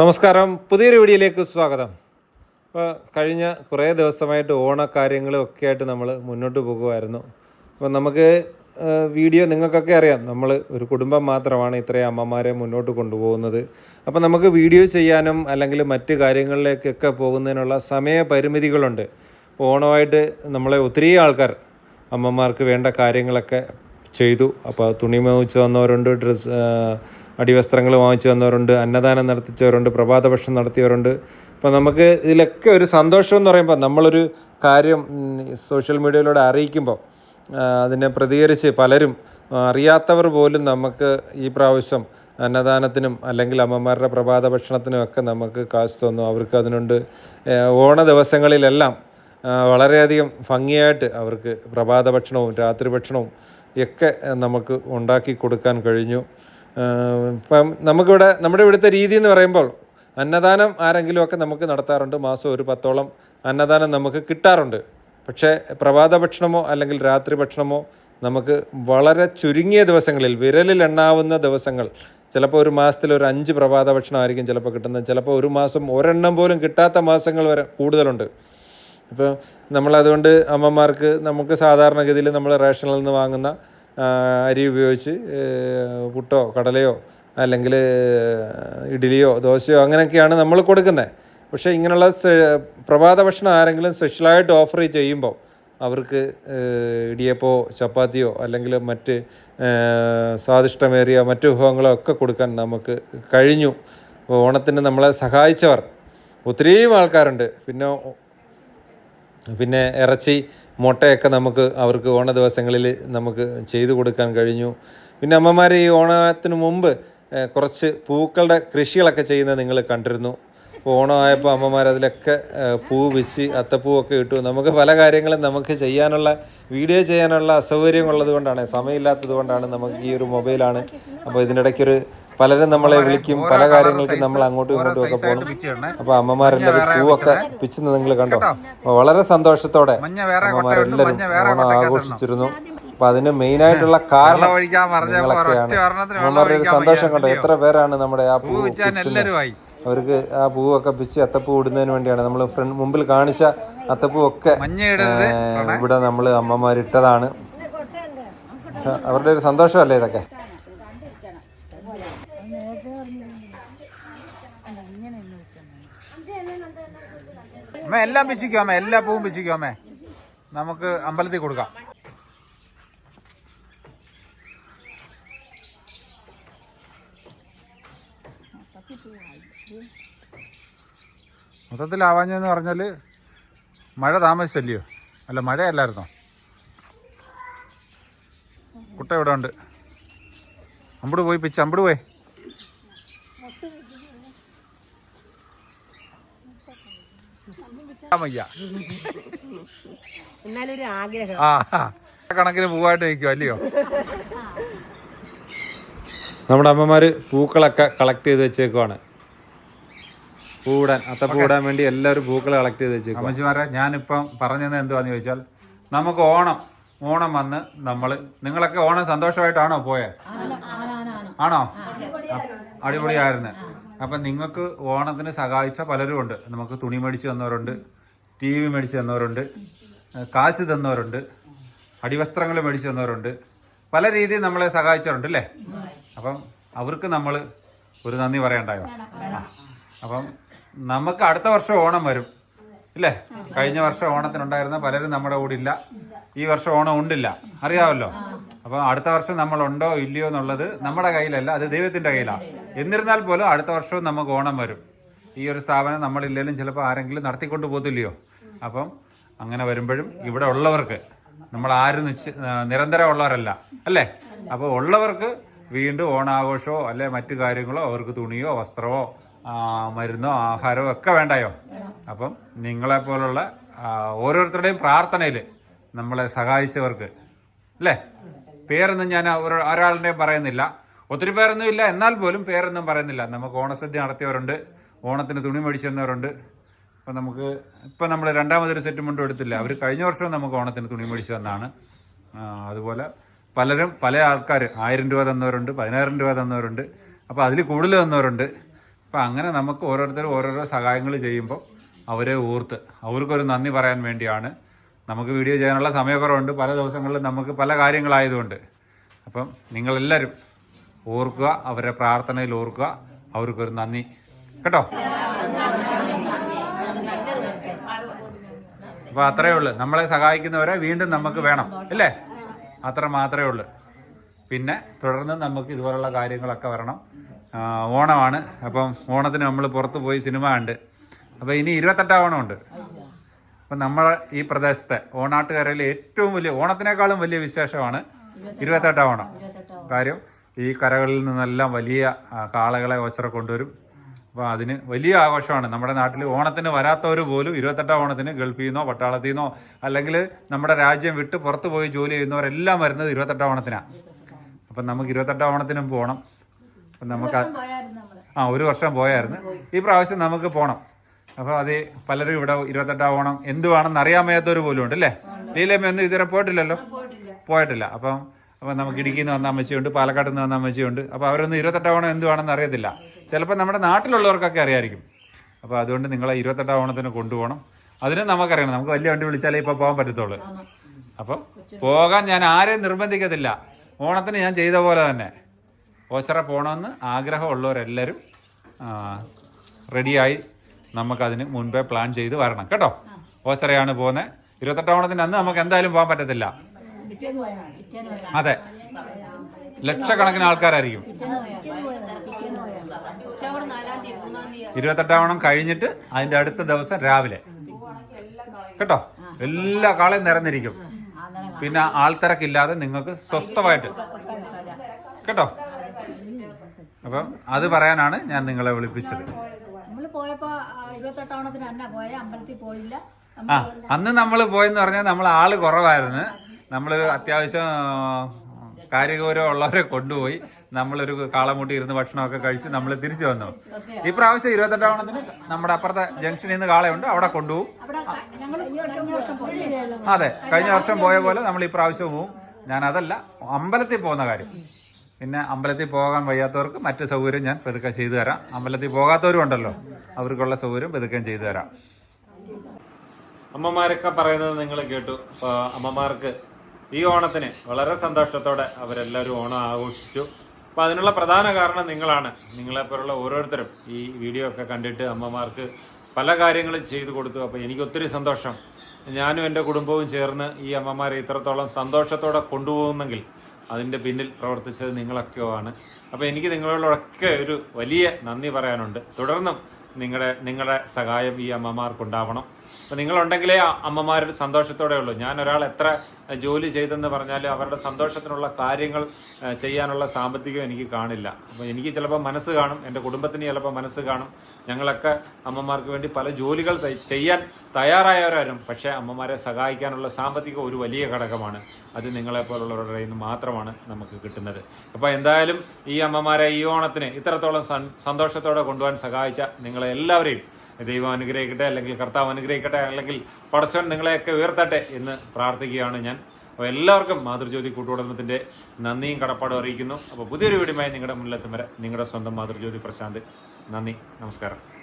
നമസ്കാരം. പുതിയൊരു വീഡിയോയിലേക്ക് സ്വാഗതം. അപ്പോൾ കഴിഞ്ഞ കുറേ ദിവസമായിട്ട് ഓണക്കാര്യങ്ങളും ഒക്കെ ആയിട്ട് നമ്മൾ മുന്നോട്ട് പോകുമായിരുന്നു അപ്പോൾ നമുക്ക് വീഡിയോ നിങ്ങൾക്കൊക്കെ അറിയാം. നമ്മൾ ഒരു കുടുംബം മാത്രമാണ് ഇത്രയും അമ്മമാരെ മുന്നോട്ട് കൊണ്ടുപോകുന്നത്. അപ്പോൾ നമുക്ക് വീഡിയോ ചെയ്യാനും അല്ലെങ്കിൽ മറ്റ് കാര്യങ്ങളിലേക്കൊക്കെ പോകുന്നതിനുള്ള സമയപരിമിതികളുണ്ട് പരിമിതികളുണ്ട്. ഓണമായിട്ട് നമ്മളെ ഒത്തിരി ആൾക്കാർ അമ്മമാർക്ക് വേണ്ട കാര്യങ്ങളൊക്കെ ചെയ്തു. അപ്പോൾ തുണി വാങ്ങിച്ചു തന്നവരുണ്ട് ഡ്രസ് അടിവസ്ത്രങ്ങൾ വാങ്ങിച്ചു തന്നവരുണ്ട് അന്നദാനം നടത്തിച്ചവരുണ്ട് പ്രഭാത ഭക്ഷണം നടത്തിയവരുണ്ട്. അപ്പോൾ നമുക്ക് ഇതിലൊക്കെ ഒരു സന്തോഷം എന്ന് പറയുമ്പോൾ നമ്മളൊരു കാര്യം സോഷ്യൽ മീഡിയയിലൂടെ അറിയിക്കുമ്പോൾ അതിനെ പ്രതികരിച്ച് പലരും അറിയാത്തവർ പോലും നമുക്ക് ഈ പ്രാവശ്യം അന്നദാനത്തിനും അല്ലെങ്കിൽ അമ്മമാരുടെ പ്രഭാത ഭക്ഷണത്തിനും ഒക്കെ നമുക്ക് കാശ് തന്നു. അവർക്ക് അതിനുണ്ട് ഓണ ദിവസങ്ങളിലെല്ലാം വളരെയധികം ഭംഗിയായിട്ട് അവർക്ക് പ്രഭാത ഭക്ഷണവും രാത്രി ഭക്ഷണവും ഒക്കെ നമുക്ക് ഉണ്ടാക്കി കൊടുക്കാൻ കഴിഞ്ഞു. ഇപ്പം നമുക്കിവിടെ നമ്മുടെ ഇവിടുത്തെ രീതി എന്ന് പറയുമ്പോൾ അന്നദാനം ആരെങ്കിലുമൊക്കെ നമുക്ക് നടത്താറുണ്ട്. മാസം ഒരു പത്തോളം അന്നദാനം നമുക്ക് കിട്ടാറുണ്ട്. പക്ഷേ പ്രഭാത ഭക്ഷണമോ അല്ലെങ്കിൽ രാത്രി ഭക്ഷണമോ നമുക്ക് വളരെ ചുരുങ്ങിയ ദിവസങ്ങളിൽ വിരലിൽ എണ്ണാവുന്ന ദിവസങ്ങൾ ചിലപ്പോൾ ഒരു മാസത്തിൽ ഒരു അഞ്ച് പ്രഭാത ഭക്ഷണമായിരിക്കും ചിലപ്പോൾ കിട്ടുന്നത്. ചിലപ്പോൾ ഒരു മാസം ഒരെണ്ണം പോലും കിട്ടാത്ത മാസങ്ങൾ വരെ കൂടുതലുണ്ട്. ഇപ്പോൾ നമ്മളതുകൊണ്ട് അമ്മമാർക്ക് നമുക്ക് സാധാരണഗതിയിൽ നമ്മൾ റേഷനിൽ നിന്ന് വാങ്ങുന്ന അരി ഉപയോഗിച്ച് പുട്ടോ കടലയോ അല്ലെങ്കിൽ ഇഡ്ഡലിയോ ദോശയോ അങ്ങനെയൊക്കെയാണ് നമ്മൾ കൊടുക്കുന്നത്. പക്ഷേ ഇങ്ങനെയുള്ള പ്രഭാത ഭക്ഷണം ആരെങ്കിലും സ്പെഷ്യലായിട്ട് ഓഫർ ചെയ്യുമ്പോൾ അവർക്ക് ഇടിയപ്പോ ചപ്പാത്തിയോ അല്ലെങ്കിൽ മറ്റ് സ്വാദിഷ്ടമേറിയ മറ്റു വിഭവങ്ങളോ ഒക്കെ കൊടുക്കാൻ നമുക്ക് കഴിഞ്ഞു. ഓണത്തിന് നമ്മളെ സഹായിച്ചവർ. ഒത്തിരിയും ആൾക്കാരുണ്ട്. പിന്നെ പിന്നെ ഇറച്ചി മുട്ടയൊക്കെ നമുക്ക് അവർക്ക് ഓണ ദിവസങ്ങളിൽ നമുക്ക് ചെയ്തു കൊടുക്കാൻ കഴിഞ്ഞു. പിന്നെ അമ്മമാർ ഈ ഓണത്തിന് മുമ്പ് കുറച്ച് പൂക്കളുടെ കൃഷികളൊക്കെ ചെയ്യുന്നത് നിങ്ങൾ കണ്ടിരുന്നു. ഓണമായപ്പോൾ അമ്മമാർ അതിലൊക്കെ പൂ വെച്ച് അത്തപ്പൂവൊക്കെ ഇട്ടു. നമുക്ക് പല കാര്യങ്ങളും നമുക്ക് ചെയ്യാനുള്ള വീഡിയോ ചെയ്യാനുള്ള അസൗകര്യം ഉള്ളത് കൊണ്ടാണ് സമയമില്ലാത്തത് കൊണ്ടാണ് നമുക്ക് ഈ ഒരു മൊബൈലാണ്. അപ്പോൾ ഇതിനിടയ്ക്കൊരു പലരും നമ്മളെ വിളിക്കും പല കാര്യങ്ങൾക്കും നമ്മൾ അങ്ങോട്ടും ഇങ്ങോട്ടും ഒക്കെ പോകണം അപ്പൊ അമ്മമാരെല്ലാവരും പൂവൊക്കെ പിച്ചുന്ന നിങ്ങൾ കണ്ടോ? വളരെ സന്തോഷത്തോടെ അമ്മമാരെല്ലാവരും ഓണം ആഘോഷിച്ചിരുന്നു. അപ്പൊ അതിന് മെയിൻ ആയിട്ടുള്ള കാരണം നിങ്ങളൊക്കെയാണ്. അമ്മമാരുടെ ഒരു സന്തോഷം കണ്ടോ? എത്ര പേരാണ് നമ്മുടെ ആ പൂ അവർക്ക് ആ പൂവൊക്കെ പിച്ച് അത്തപ്പൂ ഇടുന്നതിന് വേണ്ടിയാണ് നമ്മൾ ഫ്രണ്ട് മുമ്പിൽ കാണിച്ച അത്തപ്പൂ ഒക്കെ ഇവിടെ നമ്മൾ അമ്മമാരിട്ടതാണ്. അവരുടെ ഒരു സന്തോഷമല്ലേ ഇതൊക്കെ? അമ്മ എല്ലാം പിച്ചിക്കോ അമ്മ എല്ലാ പൂവും പിച്ചിക്കോ അമ്മേ. നമുക്ക് അമ്പലത്തിൽ കൊടുക്കാം. മൊത്തത്തിൽ ആവാഞ്ഞെന്ന് പറഞ്ഞാൽ മഴ താമസിച്ചല്ലയോ? അല്ല മഴയല്ലായിരുന്നോ? കുട്ട ഇവിടെ ഉണ്ട്. അമ്പട് പോയി പിച്ച് അമ്പട് പോയി. ആ ആ. കണക്കിന് പൂവായിട്ട് നിൽക്കും അല്ലയോ? നമ്മുടെ അമ്മമാര് പൂക്കളൊക്കെ കളക്ട് ചെയ്ത് വെച്ചേക്കുവാണ്. പൂടാൻ അത്ത പൂടാൻ വേണ്ടി എല്ലാവരും പൂക്കൾ കളക്ട് ചെയ്ത് വെച്ചേക്കും അമ്മച്ചിമാരെ ഞാനിപ്പം പറഞ്ഞത് എന്തുവാന്ന് ചോദിച്ചാൽ നമുക്ക് ഓണം ഓണം വന്ന് നമ്മൾ നിങ്ങളൊക്കെ ഓണം സന്തോഷമായിട്ടാണോ പോയെ? ആണോ? അടിപൊളിയായിരുന്നു. അപ്പം നിങ്ങൾക്ക് ഓണത്തിന് സഹായിച്ച പലരും ഉണ്ട്. നമുക്ക് തുണി മേടിച്ച് തന്നവരുണ്ട് ടി വി മേടിച്ച് തന്നവരുണ്ട് കാശ് തന്നവരുണ്ട് അടിവസ്ത്രങ്ങൾ മേടിച്ച് തന്നവരുണ്ട്. പല രീതിയിൽ നമ്മളെ സഹായിച്ചവരുണ്ട് അല്ലേ? അപ്പം അവർക്ക് നമ്മൾ ഒരു നന്ദി പറയണ്ടായോ. അപ്പം നമുക്ക് അടുത്ത വർഷം ഓണം വരും ഇല്ലേ കഴിഞ്ഞ വർഷം ഓണത്തിനുണ്ടായിരുന്ന പലരും നമ്മുടെ കൂടെ ഇല്ല. ഈ വർഷം ഓണം ഉണ്ടില്ല. അറിയാമല്ലോ അപ്പം അടുത്ത വർഷം നമ്മളുണ്ടോ ഇല്ലയോ എന്നുള്ളത് നമ്മുടെ കയ്യിലല്ല അത് ദൈവത്തിന്റെ കയ്യിലാണ്. എന്നിരുന്നാൽ പോലും അടുത്ത വർഷവും നമുക്ക് ഓണം വരും. ഈ ഒരു സ്ഥാപനം നമ്മളില്ലെങ്കിലും ചിലപ്പോൾ ആരെങ്കിലും നടത്തിക്കൊണ്ട് പോകത്തില്ലയോ? അപ്പം അങ്ങനെ വരുമ്പോഴും ഇവിടെ ഉള്ളവർക്ക് നമ്മൾ ആരും നിശ്ച നിരന്തരം ഉള്ളവരല്ല അല്ലേ? അപ്പോൾ ഉള്ളവർക്ക് വീണ്ടും ഓണാഘോഷമോ അല്ലെ മറ്റു കാര്യങ്ങളോ അവർക്ക് തുണിയോ വസ്ത്രമോ മരുന്നോ ആഹാരമോ ഒക്കെ വേണ്ടായോ? അപ്പം നിങ്ങളെപ്പോലുള്ള ഓരോരുത്തരുടെയും പ്രാർത്ഥനയിൽ നമ്മളെ സഹായിച്ചവർക്ക് അല്ലേ? പേരൊന്നും ഞാൻ ഒരു- ഒരാളുടെയും പറയുന്നില്ല. ഒത്തിരി പേരൊന്നും ഇല്ല. എന്നാൽ പോലും പേരൊന്നും പറയുന്നില്ല. നമുക്ക് ഓണസദ്യ നടത്തിയവരുണ്ട്. ഓണത്തിന് തുണി മേടിച്ചെന്നവരുണ്ട്. ഇപ്പം നമുക്ക് ഇപ്പം നമ്മൾ രണ്ടാമതൊരു സെറ്റ് മുണ്ടും എടുത്തില്ല. അവർ കഴിഞ്ഞ വർഷം നമുക്ക് ഓണത്തിന് തുണി മേടിച്ചു തന്നാണ്. അതുപോലെ പലരും പല ആൾക്കാർ ആയിരം രൂപ തന്നവരുണ്ട് പതിനായിരം രൂപ തന്നവരുണ്ട്. അപ്പോൾ അതിൽ കൂടുതൽ തന്നവരുണ്ട്. അപ്പം അങ്ങനെ നമുക്ക് ഓരോരുത്തരും ഓരോരോ സഹായങ്ങൾ ചെയ്യുമ്പോൾ അവരെ ഓർത്ത് അവർക്കൊരു നന്ദി പറയാൻ വേണ്ടിയാണ് നമുക്ക് വീഡിയോ ചെയ്യാനുള്ള സമയക്കുറവുണ്ട്. പല ദിവസങ്ങളിലും നമുക്ക് പല കാര്യങ്ങളായതുകൊണ്ട്. അപ്പം നിങ്ങളെല്ലാവരും ഓർക്കുക അവരെ പ്രാർത്ഥനയിൽ ഓർക്കുക. അവർക്കൊരു നന്ദി. കേട്ടോ? അപ്പോൾ അത്രയേ ഉള്ളൂ. നമ്മളെ സഹായിക്കുന്നവരെ വീണ്ടും നമുക്ക് വേണം അല്ലേ അത്ര മാത്രമേ ഉള്ളൂ. പിന്നെ തുടർന്ന് നമുക്ക് ഇതുപോലുള്ള കാര്യങ്ങളൊക്കെ വരണം. ഓണമാണ്. അപ്പം ഓണത്തിന് നമ്മൾ പുറത്ത് പോയി സിനിമ കണ്ട്. അപ്പോൾ ഇനി ഇരുപത്തെട്ടാം ഓണമുണ്ട്. അപ്പം നമ്മളെ ഈ പ്രദേശത്തെ ഓണാട്ടുകരയിലെ ഏറ്റവും വലിയ ഓണത്തിനേക്കാളും വലിയ വിശേഷമാണ് ഇരുപത്തെട്ടാം ഓണം. കാര്യം ഈ കരകളിൽ നിന്നെല്ലാം വലിയ കാളകളെ ഓച്ചറ കൊണ്ടുവരും. അപ്പോൾ അതിന് വലിയ ആഘോഷമാണ്. നമ്മുടെ നാട്ടിൽ ഓണത്തിന് വരാത്തവർ പോലും ഇരുപത്തെട്ടാം ഓണത്തിന് ഗൾഫിൽ നിന്നോ പട്ടാളത്തിൽ നിന്നോ അല്ലെങ്കിൽ നമ്മുടെ രാജ്യം വിട്ട് പുറത്ത് പോയി ജോലി ചെയ്യുന്നവരെല്ലാം വരുന്നത് ഇരുപത്തെട്ടാം ഓണത്തിനാണ് അപ്പം നമുക്ക് ഇരുപത്തെട്ടാം ഓണത്തിനും പോകണം അപ്പം നമുക്ക് ആ ഒരു വർഷം പോയായിരുന്നു. ഈ പ്രാവശ്യം നമുക്ക് പോകണം അപ്പോൾ അത് പലരും ഇവിടെ ഇരുപത്തെട്ടാം ഓണം എന്തുവാണെന്ന് അറിയാൻ വയ്യാത്തവർ പോലും ഉണ്ട് അല്ലേ? ലീലമ്മ ഒന്നും ഇതുവരെ പോയിട്ടില്ലല്ലോ? പോയിട്ടില്ല. അപ്പം അപ്പം നമുക്ക് ഇടുക്കിയിൽ നിന്ന് വന്ന അമ്മച്ചിയുണ്ട് പാലക്കാട് നിന്ന് വന്ന അമ്മച്ചിയുണ്ട്. അപ്പോൾ അവരൊന്നും ഇരുപത്തെട്ടാം ഓണം എന്തുവാണെന്ന് അറിയത്തില്ല. ചിലപ്പോൾ നമ്മുടെ നാട്ടിലുള്ളവർക്കൊക്കെ അറിയായിരിക്കും. അപ്പോൾ അതുകൊണ്ട് നിങ്ങളെ ഇരുപത്തെട്ടാം ഓണത്തിന് കൊണ്ടുപോകണം. അതിന് നമുക്കറിയണം. നമുക്ക് വലിയ വണ്ടി വിളിച്ചാലേ ഇപ്പോൾ പോകാൻ പറ്റത്തുള്ളൂ. അപ്പോൾ പോകാൻ ഞാൻ ആരെയും നിർബന്ധിക്കത്തില്ല. ഓണത്തിന് ഞാൻ ചെയ്ത പോലെ തന്നെ. ഓച്ചറ പോകണമെന്ന് ആഗ്രഹമുള്ളവരെല്ലാവരും റെഡിയായി നമുക്കതിന് മുൻപേ പ്ലാൻ ചെയ്ത് വരണം. കേട്ടോ? ഓച്ചറയാണ് പോകുന്നത്. ഇരുപത്തെട്ടാം ഓണത്തിന് അന്ന് നമുക്ക് എന്തായാലും പോകാൻ പറ്റത്തില്ല. അതെ. ലക്ഷക്കണക്കിന് ആൾക്കാരായിരിക്കും. ഇരുപത്തെട്ടാം ഓണം കഴിഞ്ഞിട്ട് അതിന്റെ അടുത്ത ദിവസം രാവിലെ. കേട്ടോ? എല്ലാ കാളയും നിറഞ്ഞിരിക്കും പിന്നെ ആൾത്തിരക്കില്ലാതെ നിങ്ങൾക്ക് സ്വസ്ഥമായിട്ട്. കേട്ടോ? അപ്പം അത് പറയാനാണ് ഞാൻ നിങ്ങളെ വിളിപ്പിച്ചത്. ആ അന്ന് നമ്മൾ പോയെന്ന് പറഞ്ഞാൽ നമ്മൾ ആൾ കുറവായിരുന്നു. നമ്മളൊരു അത്യാവശ്യം കാര്യഗൗരവം ഉള്ളവരെ കൊണ്ടുപോയി നമ്മളൊരു കാളമൂട്ടി ഇരുന്ന് ഭക്ഷണമൊക്കെ കഴിച്ച് നമ്മൾ തിരിച്ചു വന്നു. ഈ പ്രാവശ്യം ഇരുപത്തെട്ടാം ഓണത്തിന് നമ്മുടെ അപ്പുറത്തെ ജംഗ്ഷനിൽ നിന്ന് കാളയുണ്ട്. അവിടെ കൊണ്ടുപോകും. അതെ. കഴിഞ്ഞ വർഷം പോയ പോലെ നമ്മൾ ഈ പ്രാവശ്യം പോവും. ഞാൻ അതല്ല അമ്പലത്തിൽ പോകുന്ന കാര്യം. പിന്നെ അമ്പലത്തിൽ പോകാൻ വയ്യാത്തവർക്ക് മറ്റു സൗകര്യം ഞാൻ പെതുക്കെ ചെയ്തു തരാം. അമ്പലത്തിൽ പോകാത്തവരും ഉണ്ടല്ലോ. അവർക്കുള്ള സൗകര്യം പെതുക്കെ ചെയ്തു തരാം. അമ്മമാരൊക്കെ പറയുന്നത് നിങ്ങൾ കേട്ടു. അപ്പൊ അമ്മമാർക്ക് ഈ ഓണത്തിന് വളരെ സന്തോഷത്തോടെ അവരെല്ലാവരും ഓണം ആഘോഷിച്ചു. അപ്പോൾ അതിനുള്ള പ്രധാന കാരണം നിങ്ങളാണ്. നിങ്ങളെപ്പോലുള്ള ഓരോരുത്തരും ഈ വീഡിയോ ഒക്കെ കണ്ടിട്ട് അമ്മമാർക്ക് പല കാര്യങ്ങളും ചെയ്തു കൊടുത്തു. അപ്പോൾ എനിക്ക് ഒത്തിരി സന്തോഷം. ഞാനും എന്റെ കുടുംബവും ചേർന്ന് ഈ അമ്മമാരെ ഇത്രത്തോളം സന്തോഷത്തോടെ കൊണ്ടുപോകുന്നെങ്കിൽ അതിന്റെ പിന്നിൽ പ്രവർത്തിച്ചത് നിങ്ങളൊക്കെയോ ആണ്. അപ്പോൾ എനിക്ക് നിങ്ങളോടൊക്കെ ഒരു വലിയ നന്ദി പറയാനുണ്ട്. തുടർന്നും നിങ്ങളുടെ നിങ്ങളുടെ സഹായം ഈ അമ്മമാർക്കുണ്ടാവണം. അപ്പോൾ നിങ്ങളുണ്ടെങ്കിലേ അമ്മമാരുടെ സന്തോഷത്തോടെ ഉള്ളൂ. ഞാൻ ഒരാൾ എത്ര ജോലി ചെയ്തെന്ന് പറഞ്ഞാൽ അവരുടെ സന്തോഷത്തിനുള്ള കാര്യങ്ങൾ ചെയ്യാനുള്ള സാമ്പത്തികം എനിക്ക് കാണില്ല. അപ്പോൾ എനിക്ക് ചിലപ്പോൾ മനസ്സ് കാണും എന്റെ കുടുംബത്തിന് ചിലപ്പോൾ മനസ്സ് കാണും. ഞങ്ങളൊക്കെ അമ്മമാർക്ക് വേണ്ടി പല ജോലികൾ ചെയ്യാൻ തയ്യാറായവരാരും പക്ഷേ അമ്മമാരെ സഹായിക്കാനുള്ള സാമ്പത്തികം ഒരു വലിയ ഘടകമാണ്. അത് നിങ്ങളെപ്പോലുള്ളവരുടെ കയ്യിൽ നിന്ന് മാത്രമാണ് നമുക്ക് കിട്ടുന്നത്. അപ്പോൾ എന്തായാലും ഈ അമ്മമാരെ ഈ ഓണത്തിന് ഇത്രത്തോളം സന്തോഷത്തോടെ കൊണ്ടുപോകാൻ സഹായിച്ച നിങ്ങളെ എല്ലാവരെയും ദൈവം അനുഗ്രഹിക്കട്ടെ അല്ലെങ്കിൽ കർത്താവ് അനുഗ്രഹിക്കട്ടെ അല്ലെങ്കിൽ പടച്ചവൻ നിങ്ങളെയൊക്കെ ഉയർത്തട്ടെ എന്ന് പ്രാർത്ഥിക്കുകയാണ് ഞാൻ. അപ്പോൾ എല്ലാവർക്കും മാതൃജ്യോതി കൂട്ടുകുടുംബത്തിന്റെ നന്ദിയും കടപ്പാടും അറിയിക്കുന്നു. അപ്പോൾ പുതിയൊരു വീടുമായി നിങ്ങളുടെ മുന്നിലെത്തും വരെ നിങ്ങളുടെ സ്വന്തം മാതൃജ്യോതി പ്രശാന്ത്. നന്ദി നമസ്കാരം.